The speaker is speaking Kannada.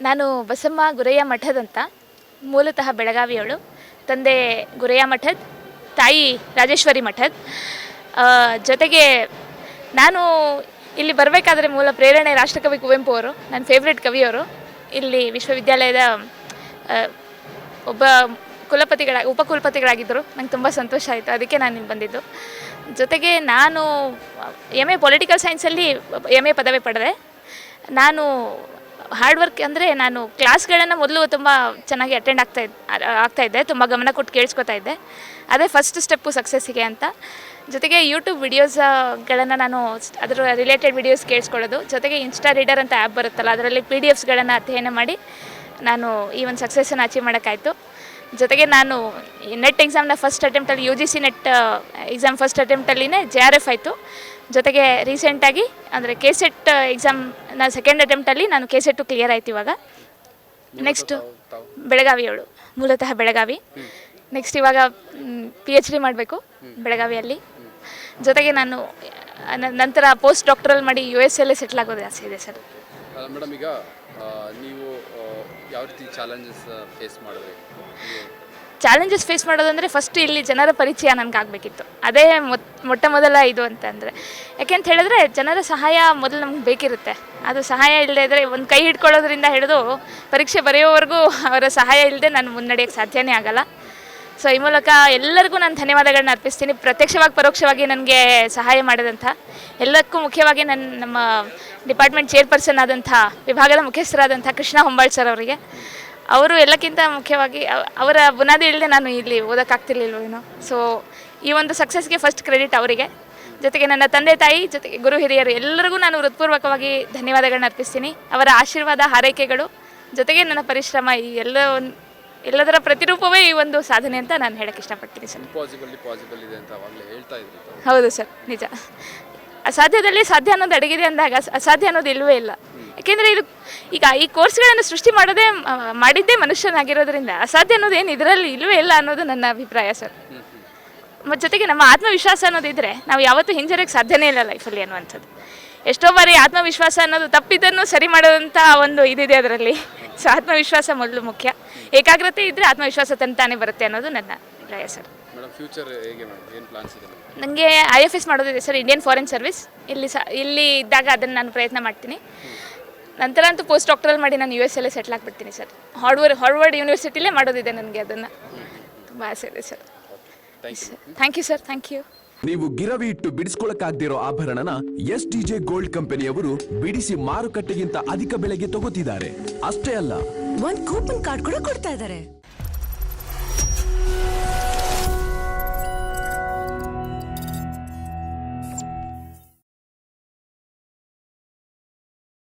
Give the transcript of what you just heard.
ನಾನು ಬಸಮ್ಮ ಗುರಯ್ಯ ಮಠದಂತ, ಮೂಲತಃ ಬೆಳಗಾವಿಯವಳು. ತಂದೆ ಗುರಯ್ಯ ಮಠದ್, ತಾಯಿ ರಾಜೇಶ್ವರಿ ಮಠದ್. ಜೊತೆಗೆ ನಾನು ಇಲ್ಲಿ ಬರಬೇಕಾದ್ರೆ ಮೂಲ ಪ್ರೇರಣೆ ರಾಷ್ಟ್ರಕವಿ ಕುವೆಂಪು ಅವರು, ನನ್ನ ಫೇವ್ರೆಟ್ ಕವಿಯವರು. ಇಲ್ಲಿ ವಿಶ್ವವಿದ್ಯಾಲಯದ ಒಬ್ಬ ಕುಲಪತಿಗಳ, ಉಪಕುಲಪತಿಗಳಾಗಿದ್ದರು. ನಂಗೆ ತುಂಬ ಸಂತೋಷ ಆಯಿತು. ಅದಕ್ಕೆ ನಾನು ಇಲ್ಲಿ ಬಂದಿದ್ದು. ಜೊತೆಗೆ ನಾನು ಎಂ ಎ ಪೊಲಿಟಿಕಲ್ ಸೈನ್ಸಲ್ಲಿ ಎಂ ಎ ಪದವಿ ಪಡೆದೆ. ನಾನು ಹಾರ್ಡ್ ವರ್ಕ್ ಅಂದರೆ ನಾನು ಕ್ಲಾಸ್ಗಳನ್ನು ಮೊದಲು ತುಂಬ ಚೆನ್ನಾಗಿ ಅಟೆಂಡ್ ಆಗ್ತಾ ಇದ್ದೆ, ತುಂಬ ಗಮನ ಕೊಟ್ಟು ಕೇಳಿಸ್ಕೊತಾ ಇದ್ದೆ. ಅದೇ ಫಸ್ಟ್ ಸ್ಟೆಪ್ಪು ಸಕ್ಸಸ್ಸಿಗೆ ಅಂತ. ಜೊತೆಗೆ ಯೂಟ್ಯೂಬ್ ವಿಡಿಯೋಸ್ಗಳನ್ನು ನಾನು ಅದರ ರಿಲೇಟೆಡ್ ವಿಡಿಯೋಸ್ ಕೇಳಿಸ್ಕೊಳ್ಳೋದು. ಜೊತೆಗೆ ಇನ್ಸ್ಟಾ ರೀಡರ್ ಅಂತ ಆ್ಯಪ್ ಬರುತ್ತಲ್ಲ, ಅದರಲ್ಲಿ ಪಿ ಡಿ ಎಫ್ಸ್ಗಳನ್ನು ಅಧ್ಯಯನ ಮಾಡಿ ನಾನು ಈ ಒಂದು ಸಕ್ಸಸ್ಸನ್ನು ಅಚೀವ್ ಮಾಡೋಕ್ಕಾಯಿತು. ಜೊತೆಗೆ ನಾನು ನೆಟ್ ಎಕ್ಸಾಮ್ನ first ಅಟೆಂಪ್ಟಲ್ಲಿ U G C net exam first ಅಟೆಂಪ್ಟಲ್ಲಿನೇ J R F ಆಯಿತು. ಜೊತೆಗೆ ರೀಸೆಂಟಾಗಿ ಅಂದರೆ ಕೆ ಸೆಟ್ ಎಕ್ಸಾಮ್ ನಾನು ಸೆಕೆಂಡ್ ಅಟೆಂಪ್ಟಲ್ಲಿ ನಾನು ಕೆ ಸೆಟ್ಟು ಕ್ಲಿಯರ್ ಆಯ್ತು ಇವಾಗ. ನೆಕ್ಸ್ಟು ಬೆಳಗಾವಿಯವಳು ಮೂಲತಃ ಬೆಳಗಾವಿ. ನೆಕ್ಸ್ಟ್ ಇವಾಗ ಪಿ ಎಚ್ ಡಿ ಮಾಡಬೇಕು ಬೆಳಗಾವಿಯಲ್ಲಿ. ಜೊತೆಗೆ ನಾನು ನಂತರ ಪೋಸ್ಟ್ ಡಾಕ್ಟರಲ್ ಮಾಡಿ ಯು ಎಸ್ ಎಲ್ಲೇ ಸೆಟ್ಲ್ ಆಗೋದು ಆಸೆ ಇದೆ ಸರ್. ಮೇಡಮ್ ಈಗ ನೀವು ಯಾವ ರೀತಿ ಚಾಲೆಂಜಸ್ ಫೇಸ್ ನೀವು- ಚಾಲೆಂಜಸ್ ಫೇಸ್ ಮಾಡೋದಂದರೆ ಫಸ್ಟ್ ಇಲ್ಲಿ ಜನರ ಪರಿಚಯ ನನಗೆ ಆಗಬೇಕಿತ್ತು ಅದೇ ಮೊಟ್ಟ ಮೊದಲ ಇದು ಅಂತಂದರೆ. ಯಾಕೆಂತ ಹೇಳಿದ್ರೆ ಜನರ ಸಹಾಯ ಮೊದಲು ನಮ್ಗೆ ಬೇಕಿರುತ್ತೆ. ಅದು ಸಹಾಯ ಇಲ್ಲದೆ ಇದ್ದರೆ ಒಂದು ಕೈ ಹಿಡ್ಕೊಳ್ಳೋದ್ರಿಂದ ಹಿಡಿದು ಪರೀಕ್ಷೆ ಬರೆಯೋವರೆಗೂ ಅವರ ಸಹಾಯ ಇಲ್ಲದೆ ನಾನು ಮುನ್ನಡೆಯೋಕ್ಕೆ ಸಾಧ್ಯನೇ ಆಗಲ್ಲ. ಸೊ ಈ ಮೂಲಕ ಎಲ್ಲರಿಗೂ ನಾನು ಧನ್ಯವಾದಗಳನ್ನ ಅರ್ಪಿಸ್ತೀನಿ. ಪ್ರತ್ಯಕ್ಷವಾಗಿ, ಪರೋಕ್ಷವಾಗಿ ನನಗೆ ಸಹಾಯ ಮಾಡಿದಂಥ ಎಲ್ಲಕ್ಕೂ ಮುಖ್ಯವಾಗಿ ನನ್ನ ನಮ್ಮ ಡಿಪಾರ್ಟ್ಮೆಂಟ್ ಚೇರ್ಪರ್ಸನ್ ಆದಂಥ ವಿಭಾಗದ ಮುಖ್ಯಸ್ಥರಾದಂಥ ಕೃಷ್ಣ ಹೊಂಬಾಳ್ ಸರ್ ಅವರಿಗೆ. ಅವರು ಎಲ್ಲಕ್ಕಿಂತ ಮುಖ್ಯವಾಗಿ ಅವ- ಅವರ ಬುನಾದಿ ಇಲ್ಲದೆ ನಾನು ಇಲ್ಲಿ ಓದೋಕ್ಕಾಗ್ತಿರ್ಲಿಲ್ವ ಏನೋ. ಸೊ ಈ ಒಂದು ಸಕ್ಸಸ್ಗೆ ಫಸ್ಟ್ ಕ್ರೆಡಿಟ್ ಅವರಿಗೆ. ಜೊತೆಗೆ ನನ್ನ ತಂದೆ ತಾಯಿ ಜೊತೆಗೆ ಗುರು ಹಿರಿಯರು ಎಲ್ಲರಿಗೂ ನಾನು ಹೃತ್ಪೂರ್ವಕವಾಗಿ ಧನ್ಯವಾದಗಳನ್ನ ಅರ್ಪಿಸ್ತೀನಿ. ಅವರ ಆಶೀರ್ವಾದ ಹಾರೈಕೆಗಳು ಜೊತೆಗೆ ನನ್ನ ಪರಿಶ್ರಮ ಈ ಎಲ್ಲ ಒಂದ್- ಎಲ್ಲದರ ಪ್ರತಿರೂಪವೇ ಈ ಒಂದು ಸಾಧನೆ ಅಂತ ನಾನು ಹೇಳಕ್ಕೆ ಇಷ್ಟಪಡ್ತೀನಿ ಸರ್. ಇಂಪಾಸಿಬಲ್ ಪಾಸಿಬಲ್ ಇದೆ ಅಂತ ಅವಾಗಲೇ ಹೇಳ್ತಾ ಇದ್ರಿ ತಾವು. ಹೌದು ಸರ್ ನಿಜ. ಅಸಾಧ್ಯದಲ್ಲಿ ಸಾಧ್ಯ ಅನ್ನೋದು ಅಡಗಿದೆ ಅಂದಾಗ ಅಸಾಧ್ಯ ಅನ್ನೋದು ಇಲ್ಲವೇ ಇಲ್ಲ. ಯಾಕೆಂದರೆ ಇದು ಈಗ ಈ ಕೋರ್ಸ್ಗಳನ್ನು ಸೃಷ್ಟಿ ಮಾಡೋದೇ ಆ, ಮಾಡಿದ್ದೇ ಮನುಷ್ಯನಾಗಿರೋದ್ರಿಂದ ಅಸಾಧ್ಯ ಅನ್ನೋದೇನು ಇದರಲ್ಲಿ ಇಲ್ಲವೇ ಇಲ್ಲ ಅನ್ನೋದು ನನ್ನ ಅಭಿಪ್ರಾಯ ಸರ್. ಮತ್ತು ಜೊತೆಗೆ ನಮ್ಮ ಆತ್ಮವಿಶ್ವಾಸ ಅನ್ನೋದಿದ್ರೆ ನಾವು ಯಾವತ್ತೂ ಹಿಂಜರಿಗೆ ಸಾಧ್ಯನೇ ಇಲ್ಲ ಲೈಫಲ್ಲಿ ಅನ್ನುವಂಥದ್ದು. ಎಷ್ಟೋ ಬಾರಿ ಆತ್ಮವಿಶ್ವಾಸ ಅನ್ನೋದು ತಪ್ಪಿದ್ದನ್ನು ಸರಿ ಮಾಡೋದಂಥ ಒಂದು ಇದಿದೆ ಅದರಲ್ಲಿ. ಸೊ ಆತ್ಮವಿಶ್ವಾಸ ಮೊದಲು ಮುಖ್ಯ. ಏಕಾಗ್ರತೆ ಇದ್ದರೆ ಆತ್ಮವಿಶ್ವಾಸ ತಂತಾನೆ ತಾನೇ ಬರುತ್ತೆ ಅನ್ನೋದು ನನ್ನ ಅಭಿಪ್ರಾಯ ಸರ್. ಮೇಡಮ್ ಫ್ಯೂಚರ್ ಹೇಗೆ ಮೇಡಮ್? ಏನು ಪ್ಲಾನ್ಸ್ ಇದೆ? ನನಗೆ ಐ ಎಫ್ ಎಸ್ ಮಾಡೋದಿದೆ ಸರ್ ಇಂಡಿಯನ್ ಫಾರಿನ್ ಸರ್ವಿಸ್ ಇಲ್ಲಿ ಸ ಇಲ್ಲಿ ಇದ್ದಾಗ ಅದನ್ನು ನಾನು ಪ್ರಯತ್ನ ಮಾಡ್ತೀನಿ. ನಂತರ ಅಂತೂ ಪೋಸ್ಟ್ ಡಾಕ್ಟರಲ್ ಮಾಡಿ ನಾನು ಯು ಎಸ್ ಎಲ್ಲೇ ಸೆಟ್ಲ್ ಆಗಿಬಿಡ್ತೀನಿ ಸರ್. ಹಾರ್ಡ್ವರ್ಡ್ ಹಾರ್ವರ್ಡ್ ಯೂನಿವರ್ಸಿಟಿಲೇ ಮಾಡೋದಿದೆ ನನಗೆ ಅದನ್ನು. ತುಂಬ ಆಸೆ ಇದೆ sir. Thank you thank you sir thank you ನೀವು ಗಿರವಿ ಇಟ್ಟು ಬಿಡಿಸ್ಕೊಳಕ್ಕಾಗ್ದಿರೋ ಆಭರಣನ ಎಸ್ ಡಿಜೆ ಗೋಲ್ಡ್ ಕಂಪನಿಯವರು ಬಿಡಿಸಿ ಮಾರುಕಟ್ಟೆಗಿಂತ ಅಧಿಕ ಬೆಲೆಗೆ ತಗೋತಿದ್ದಾರೆ. ಅಷ್ಟೇ ಅಲ್ಲ. ಒಂದು ಕೂಪನ್ ಕಾರ್ಡ್ ಕೂಡ ಕೊಡ್ತಾ ಇದ್ದಾರೆ.